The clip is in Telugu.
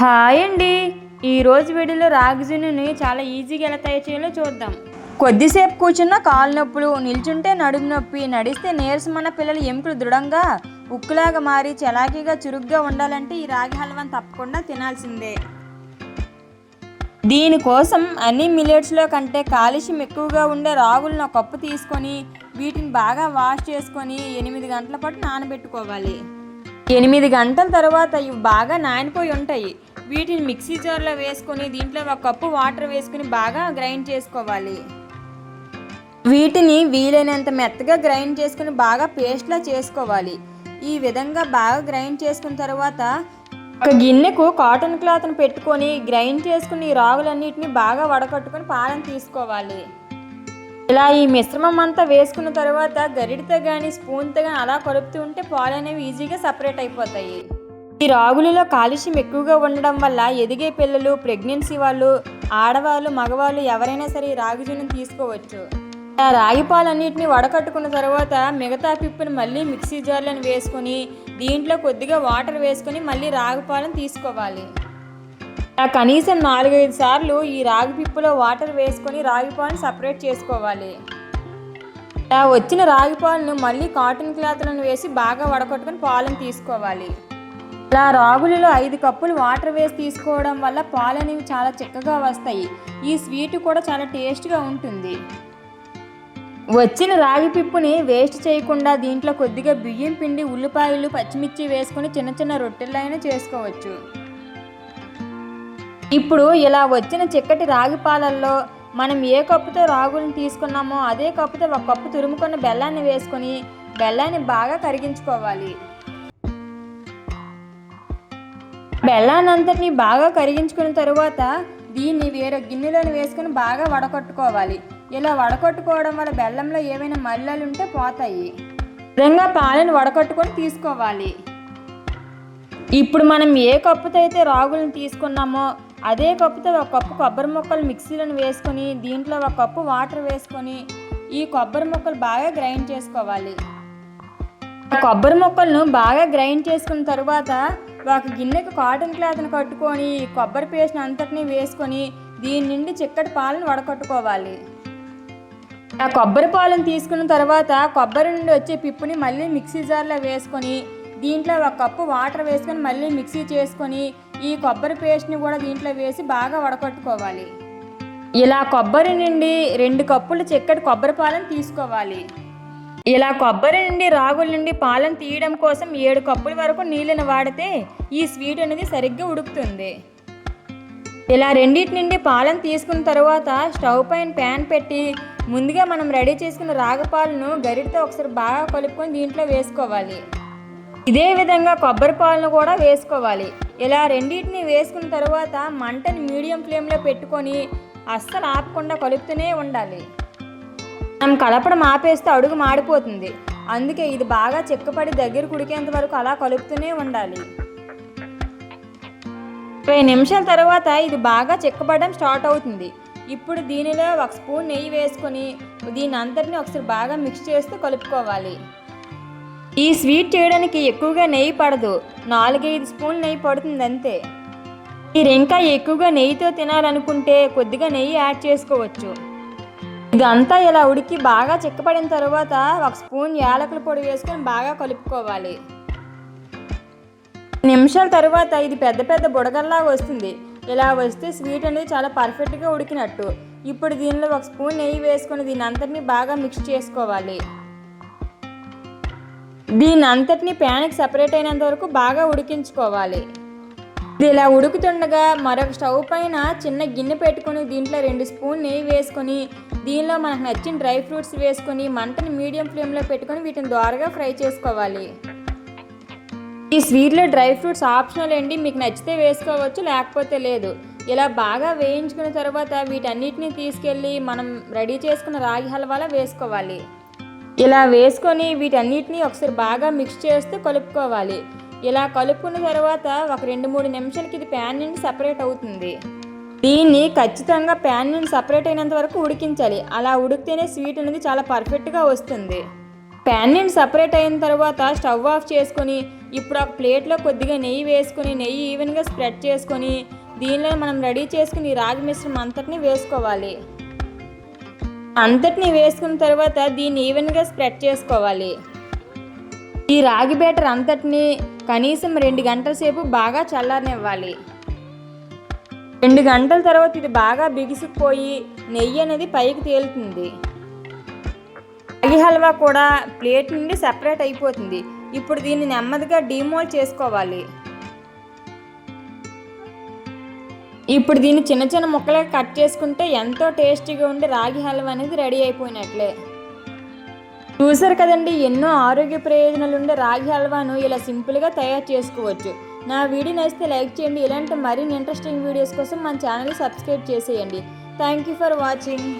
హాయ్ అండి. ఈరోజు వీడియోలో రాగి చాలా ఈజీగా ఎలా తయారు చేయాలో చూద్దాం. కొద్దిసేపు కూర్చున్న కాలు నొప్పులు నిల్చుంటే నడుము నొప్పి నడిస్తే నీరసమన్న పిల్లల ఎముకలు దృఢంగా ఉక్కులాగా మారి చలాకీగా చురుగ్గా ఉండాలంటే ఈ రాగి హల్వాని తప్పకుండా తినాల్సిందే. దీనికోసం అన్ని మిలెట్స్లో కంటే కాలుష్యం ఎక్కువగా ఉండే రాగులను కప్పు తీసుకొని వీటిని బాగా వాష్ చేసుకొని ఎనిమిది గంటల పాటు నానబెట్టుకోవాలి. ఎనిమిది గంటల తర్వాత ఇవి బాగా నానిపోయి ఉంటాయి. వీటిని మిక్సీ జార్లో వేసుకొని దీంట్లో ఒక కప్పు వాటర్ వేసుకొని బాగా గ్రైండ్ చేసుకోవాలి. వీటిని వీలైనంత మెత్తగా గ్రైండ్ చేసుకుని బాగా పేస్ట్లా చేసుకోవాలి. ఈ విధంగా బాగా గ్రైండ్ చేసుకున్న తర్వాత ఒక గిన్నెకు కాటన్ క్లాత్ను పెట్టుకొని గ్రైండ్ చేసుకుని ఈ రాగులన్నిటిని బాగా వడకట్టుకొని పాలను తీసుకోవాలి. ఇలా ఈ మిశ్రమం అంతా వేసుకున్న తర్వాత గరిడితో కానీ స్పూన్తో కానీ అలా కలుపుతూ ఉంటే పాలు అనేవి ఈజీగా సపరేట్ అయిపోతాయి. ఈ రాగులలో కాలుష్యం ఎక్కువగా ఉండడం వల్ల ఎదిగే పిల్లలు ప్రెగ్నెన్సీ వాళ్ళు ఆడవాళ్ళు మగవాళ్ళు ఎవరైనా సరే ఈ రాగి జున్నుని తీసుకోవచ్చు. ఆ రాగి పాలన్నిటిని వడకట్టుకున్న తర్వాత మిగతా పిప్పుని మళ్ళీ మిక్సీ జార్లను వేసుకొని దీంట్లో కొద్దిగా వాటర్ వేసుకొని మళ్ళీ రాగి పాలను తీసుకోవాలి. కనీసం నాలుగైదు సార్లు ఈ రాగి పిప్పులో వాటర్ వేసుకొని రాగి పాలను సపరేట్ చేసుకోవాలి. ఆ వచ్చిన రాగి పాలను మళ్ళీ కాటన్ క్లాత్లను వేసి బాగా వడకట్టుకొని పాలను తీసుకోవాలి. ఇలా రాగులలో ఐదు కప్పులు వాటర్ వేసి తీసుకోవడం వల్ల పాలు అనేవి చాలా చిక్కగా వస్తాయి. ఈ స్వీట్ కూడా చాలా టేస్ట్గా ఉంటుంది. వచ్చిన రాగి పిప్పుని వేస్ట్ చేయకుండా దీంట్లో కొద్దిగా బియ్యం పిండి ఉల్లిపాయలు పచ్చిమిర్చి వేసుకొని చిన్న చిన్న రొట్టెలైనా చేసుకోవచ్చు. ఇప్పుడు ఇలా వచ్చిన చిక్కటి రాగి పాలల్లో మనం ఏ కప్పుతో రాగులను తీసుకున్నామో అదే కప్పుతో ఒక కప్పు తురుముకున్న బెల్లాన్ని వేసుకొని బెల్లాన్ని బాగా కరిగించుకోవాలి. బెల్లాన్నంతటిని బాగా కరిగించుకున్న తరువాత దీన్ని వేరే గిన్నెలోని వేసుకొని బాగా వడకట్టుకోవాలి. ఇలా వడకట్టుకోవడం వల్ల బెల్లంలో ఏమైనా మల్లలు ఉంటే పోతాయి. విధంగా పాలను వడకట్టుకొని తీసుకోవాలి. ఇప్పుడు మనం ఏ కప్పుతో అయితే రాగులను తీసుకున్నామో అదే కప్పుతో ఒక కప్పు కొబ్బరి ముక్కలు మిక్సీలను వేసుకొని దీంట్లో ఒక కప్పు వాటర్ వేసుకొని ఈ కొబ్బరి ముక్కలు బాగా గ్రైండ్ చేసుకోవాలి. ఆ కొబ్బరి ముక్కలను బాగా గ్రైండ్ చేసుకున్న తర్వాత ఒక గిన్నెకి కాటన్ క్లాత్ని కట్టుకొని కొబ్బరి పేస్ట్ అంతటిని వేసుకొని దీని నుండి చిక్కటి పాలను వడకట్టుకోవాలి. ఆ కొబ్బరి పాలను తీసుకున్న తర్వాత కొబ్బరి నుండి వచ్చే పిప్పుని మళ్ళీ మిక్సీ జార్లో వేసుకొని దీంట్లో ఒక కప్పు వాటర్ వేసుకొని మళ్ళీ మిక్సీ చేసుకొని ఈ కొబ్బరి పేస్ట్ని కూడా దీంట్లో వేసి బాగా వడకట్టుకోవాలి. ఇలా కొబ్బరి నుండి రెండు కప్పులు చిక్కటి కొబ్బరి పాలను తీసుకోవాలి. ఇలా కొబ్బరి నుండి రాగుల నుండి పాలను తీయడం కోసం ఏడు కప్పుల వరకు నీళ్ళని వాడితే ఈ స్వీట్ అనేది సరిగ్గా ఉడుకుతుంది. ఇలా రెండింటి నుండి పాలను తీసుకున్న తర్వాత స్టవ్ పైన ప్యాన్ పెట్టి ముందుగా మనం రెడీ చేసుకున్న రాగపాలను గరిటతో ఒకసారి బాగా కలుపుకొని దీంట్లో వేసుకోవాలి. ఇదే విధంగా కొబ్బరి పాలను కూడా వేసుకోవాలి. ఇలా రెండింటిని వేసుకున్న తర్వాత మంటని మీడియం ఫ్లేమ్లో పెట్టుకొని అస్సలు ఆపకుండా కలుపుతూనే ఉండాలి. మనం కలపడం ఆపేస్తే అడుగు మాడిపోతుంది. అందుకే ఇది బాగా చిక్కపడి దగ్గర కుడికేంత వరకు అలా కలుపుతూనే ఉండాలి. ఇరవై నిమిషాల తర్వాత ఇది బాగా చిక్కబడడం స్టార్ట్ అవుతుంది. ఇప్పుడు దీనిలో ఒక స్పూన్ నెయ్యి వేసుకొని దీని అంతటిని ఒకసారి బాగా మిక్స్ చేస్తూ కలుపుకోవాలి. ఈ స్వీట్ చేయడానికి ఎక్కువగా నెయ్యి పడదు. నాలుగైదు స్పూన్ నెయ్యి పడుతుంది అంతే మీరు ఇంకా ఎక్కువగా నెయ్యితో తినాలనుకుంటే కొద్దిగా నెయ్యి యాడ్ చేసుకోవచ్చు. ఇదంతా ఇలా ఉడికి బాగా చిక్కపడిన తర్వాత ఒక స్పూన్ యాలకుల పొడి వేసుకొని బాగా కలుపుకోవాలి. నిమిషాల తర్వాత ఇది పెద్ద పెద్ద బుడగల్లాగా వస్తుంది. ఇలా వస్తే స్వీట్ అనేది చాలా పర్ఫెక్ట్గా ఉడికినట్టు. ఇప్పుడు దీనిలో ఒక స్పూన్ నెయ్యి వేసుకొని దీని అంతటిని బాగా మిక్స్ చేసుకోవాలి. దీని అంతటిని ప్యాన్కి సపరేట్ అయినంత వరకు బాగా ఉడికించుకోవాలి. ఇది ఇలా ఉడుకుతుండగా మరొక స్టవ్ పైన చిన్న గిన్నె పెట్టుకొని దీంట్లో రెండు స్పూన్ నెయ్యి వేసుకొని దీనిలో మనకు నచ్చిన డ్రై ఫ్రూట్స్ వేసుకొని మంటని మీడియం ఫ్లేమ్లో పెట్టుకొని వీటిని ద్వారగా ఫ్రై చేసుకోవాలి. ఈ స్వీట్లో డ్రై ఫ్రూట్స్ ఆప్షనల్ అండి మీకు నచ్చితే వేసుకోవచ్చు లేకపోతే లేదు. ఇలా బాగా వేయించుకున్న తర్వాత వీటన్నిటిని తీసుకెళ్ళి మనం రెడీ చేసుకున్న రాగి హల్వాలో వేసుకోవాలి. ఇలా వేసుకొని వీటన్నిటిని ఒకసారి బాగా మిక్స్ చేస్తూ కలుపుకోవాలి. ఇలా కలుపుకున్న తర్వాత ఒక రెండు మూడు నిమిషాలకి ఇది ప్యాన్ నుండి సపరేట్ అవుతుంది. దీన్ని ఖచ్చితంగా ప్యాన్ నుండి సపరేట్ అయినంత వరకు ఉడికించాలి. అలా ఉడికితేనే స్వీట్ అనేది చాలా పర్ఫెక్ట్గా వస్తుంది. ప్యాన్ నుండి సపరేట్ అయిన తర్వాత స్టవ్ ఆఫ్ చేసుకొని ఇప్పుడు ఒక ప్లేట్లో కొద్దిగా నెయ్యి వేసుకొని నెయ్యి ఈవెన్గా స్ప్రెడ్ చేసుకొని దీనిలో మనం రెడీ చేసుకుని రాగి మిశ్రమం అంతటిని వేసుకోవాలి. అంతటిని వేసుకున్న తర్వాత దీన్ని ఈవెన్గా స్ప్రెడ్ చేసుకోవాలి. ఈ రాగి బ్యాటర్ అంతటిని కనీసం రెండు గంటల సేపు బాగా చల్లారనివ్వాలి. రెండు గంటల తర్వాత ఇది బాగా బిగుసుకుపోయి నెయ్యి అనేది పైకి తేలుతుంది. రాగి హల్వా కూడా ప్లేట్ నుండి సెపరేట్ అయిపోతుంది. ఇప్పుడు దీన్ని నెమ్మదిగా డీమోల్ చేసుకోవాలి. ఇప్పుడు దీన్ని చిన్న చిన్న ముక్కలుగా కట్ చేసుకుంటే ఎంతో టేస్టీగా ఉండి రాగి హల్వా అనేది రెడీ అయిపోయినట్లే. చూసారు కదండి ఎన్నో ఆరోగ్య ప్రయోజనాలు ఉండే రాగి హల్వాను ఇలా సింపుల్గా తయారు చేసుకోవచ్చు. నా వీడియో నచ్చితే లైక్ చేయండి. ఇలాంటి మరిన్ని ఇంట్రెస్టింగ్ వీడియోస్ కోసం మన ఛానల్ సబ్స్క్రైబ్ చేసేయండి. Thank you for watching